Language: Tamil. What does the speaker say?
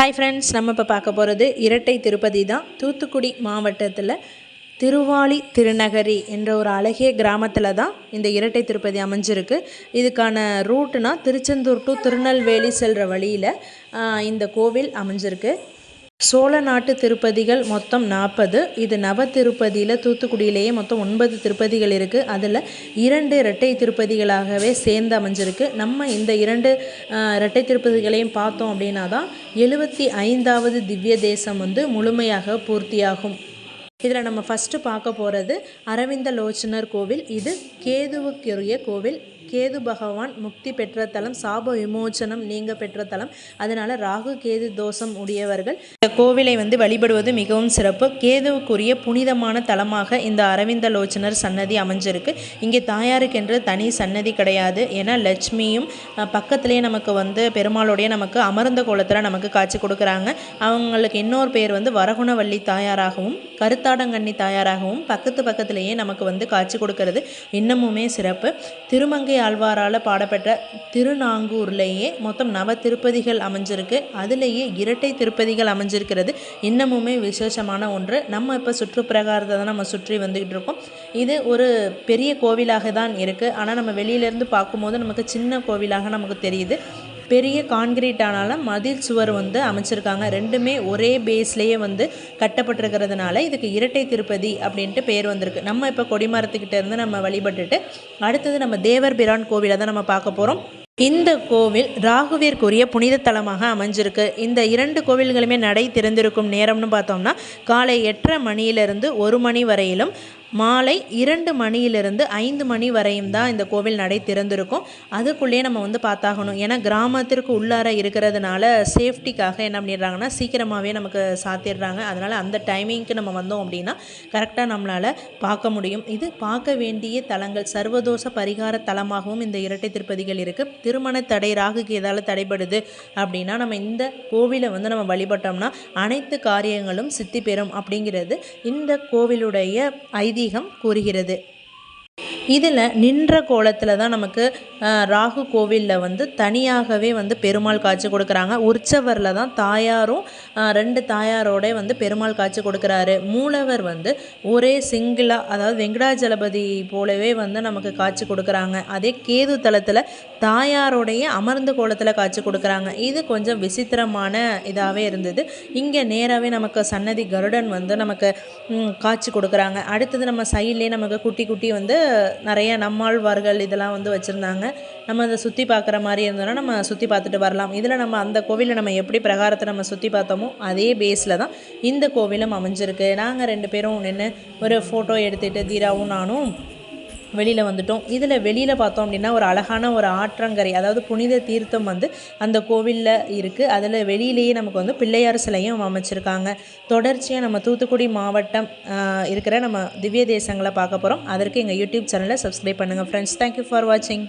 ஹாய் ஃப்ரெண்ட்ஸ் நம்ம இப்போ பார்க்க போகிறது இரட்டை திருப்பதி தான். தூத்துக்குடி மாவட்டத்தில் திருவாலி திருநகரி என்ற ஒரு அழகிய கிராமத்தில் தான் இந்த இரட்டை திருப்பதி அமைஞ்சிருக்கு. இதுக்கான ரூட்டுனா திருச்செந்தூர் டு திருநெல்வேலி செல்கிற வழியில் இந்த கோவில் அமைஞ்சிருக்கு. சோழ நாட்டு திருப்பதிகள் மொத்தம் நாற்பது இது நவ திருப்பதியில் தூத்துக்குடியிலேயே மொத்தம் ஒன்பது திருப்பதிகள் இருக்குது அதில் இரண்டு இரட்டை திருப்பதிகளாகவே சேர்ந்து அமைஞ்சிருக்கு. நம்ம இந்த இரண்டு இரட்டை திருப்பதிகளையும் பார்த்தோம் அப்படின்னா தான் எழுபத்தி ஐந்தாவது திவ்ய தேசம் வந்து முழுமையாக பூர்த்தியாகும். இதில் நம்ம ஃபஸ்ட்டு பார்க்க போகிறது அரவிந்த லோச்சனர் கோவில். இது கேதுவுக்குரிய கோவில். கேது பகவான் முக்தி பெற்ற தலம் சாப விமோச்சனம் நீங்க பெற்ற தலம். அதனால ராகு கேது தோஷம் உடையவர்கள். இந்த கோவிலை வந்து வழிபடுவது மிகவும் சிறப்பு. கேதுவுக்குரிய புனிதமான தலமாக இந்த அரவிந்த லோச்சனர் சன்னதி அமைஞ்சிருக்கு. இங்கே தாயாருக்கென்று தனி சன்னதி கிடையாது. ஏன்னா லட்சுமியும் பக்கத்துலேயே நமக்கு வந்து பெருமாளுடைய நமக்கு அமர்ந்த கோலத்தில் நமக்கு காட்சி கொடுக்குறாங்க. அவங்களுக்கு இன்னொரு பேர் வந்து வரகுணவள்ளி தாயாராகவும் கருத்தாடங்கண்ணி தாயாராகவும் பக்கத்து பக்கத்துலேயே நமக்கு வந்து காட்சி கொடுக்கறது. இன்னமுமே சிறப்பு. திருமங்கை ஆழ்வாரால் பாடப்பட்ட திருநாங்கூர்லேயே மொத்தம் நவ திருப்பதிகள் அமைஞ்சிருக்கு. அதுலேயே இரட்டை திருப்பதிகள் அமைஞ்சிருக்கிறது. இன்னமுமே விசேஷமான ஒன்று. நம்ம இப்போ சுற்றுப்பிரகாரத்தை தான் நம்ம சுற்றி வந்துக்கிட்டு இருக்கோம் இது ஒரு பெரிய கோவிலாக தான் இருக்குது ஆனால் நம்ம வெளியிலேருந்து பார்க்கும்போது நமக்கு சின்ன கோவிலாக நமக்கு தெரியுது. பெரிய கான்கிரீட் ஆனாலும் மதில் சுவர் வந்து அமைச்சிருக்காங்க. ரெண்டுமே ஒரே பேஸ்லேயே வந்து கட்டப்பட்டிருக்கிறதுனால இதுக்கு இரட்டை திருப்பதி அப்படின்ட்டு பேர் வந்திருக்கு. நம்ம இப்போ கொடிமரத்துக்கிட்ட இருந்து நம்ம வழிபட்டுட்டு அடுத்தது நம்ம தேவர் பிரான் கோவிலை தான் நம்ம பார்க்க போகிறோம் இந்த கோவில் ராகுவிற்குரிய புனித தலமாக அமைஞ்சிருக்கு. இந்த இரண்டு கோவில்களுமே நடை திறந்திருக்கும் நேரம்னு பார்த்தோம்னா காலை எட்டரை மணியிலிருந்து ஒரு மணி வரையிலும் மாலை இரண்டு மணியிலிருந்து ஐந்து மணி வரையும் தான் இந்த கோவில் நடை திறந்திருக்கும். அதுக்குள்ளேயே நம்ம வந்து பார்த்தாகணும். ஏன்னா கிராமத்திற்கு உள்ளார இருக்கிறதுனால சேஃப்டிக்காக என்ன பண்ணிடுறாங்கன்னா சீக்கிரமாகவே நமக்கு சாத்திடுறாங்க. அதனால் அந்த டைமிங்க்கு நம்ம வந்தோம் அப்படின்னா கரெக்டாக நம்மளால் பார்க்க முடியும். இது பார்க்க வேண்டிய தலங்கள் சர்வதோஷ பரிகார தலமாகவும் இந்த இரட்டை திருப்பதிகள் இருக்குது திருமண தடை ராகுக்கு ஏதாவது தடைபடுது அப்படின்னா நம்ம இந்த கோவிலை வந்து நம்ம வழிபட்டோம்னா அனைத்து காரியங்களும் சித்தி பெறும் அப்படிங்கிறது இந்த கோவிலுடைய ஐதீகம் கூறுகிறது. இதில் நின்ற கோலத்தில் தான் நமக்கு ராகு கோவிலில் வந்து தனியாகவே வந்து பெருமாள் காட்சி கொடுக்குறாங்க. உற்சவரில் தான் தாயாரும் ரெண்டு தாயாரோட வந்து பெருமாள் காட்சி கொடுக்குறாரு. மூலவர் வந்து ஒரே சிங்கிளாக அதாவது வெங்கடாஜலபதி போலவே வந்து நமக்கு காட்சி கொடுக்குறாங்க. அதே கேது தளத்தில் தாயாரோடைய அமர்ந்த கோலத்தில் காட்சி கொடுக்குறாங்க. இது கொஞ்சம் விசித்திரமான இதாகவே இருந்தது. இங்கே நேராகவே நமக்கு சன்னதி கருடன் வந்து நமக்கு காட்சி கொடுக்குறாங்க. அடுத்தது நம்ம சைட்லேயே நமக்கு குட்டி குட்டி வந்து நிறைய நம்மாழ்வார்கள் இதெல்லாம் வந்து வச்சுருந்தாங்க. நம்ம அதை சுற்றி பார்க்குற மாதிரி இருந்தோம்னா நம்ம சுற்றி பார்த்துட்டு வரலாம். இதில் நம்ம அந்த கோவிலை நம்ம எப்படி பிரகாரத்தை நம்ம சுற்றி பார்த்தோமோ அதே பேஸில் தான் இந்த கோவிலும் அமைஞ்சிருக்கு. நாங்கள் ரெண்டு பேரும் நின்று ஒரு ஃபோட்டோ எடுத்துகிட்டு தீராவும் நானும் வெளியில் வந்துட்டோம். இதில் வெளியில் பார்த்தோம் அப்படின்னா ஒரு அழகான ஒரு ஆற்றங்கரை அதாவது புனித தீர்த்தம் வந்து அந்த கோவிலில் இருக்குது அதில் வெளியிலேயே நமக்கு வந்து பிள்ளையார் சிலையும் அமைச்சிருக்காங்க. தொடர்ச்சியாக நம்ம தூத்துக்குடி மாவட்டம் இருக்கிற நம்ம திவ்ய தேசங்களை பார்க்க போகிறோம் அதற்கு எங்கள் யூடியூப் சேனலை சப்ஸ்கிரைப் பண்ணுங்கள் ஃப்ரெண்ட்ஸ் தேங்க்யூ ஃபார் வாட்சிங்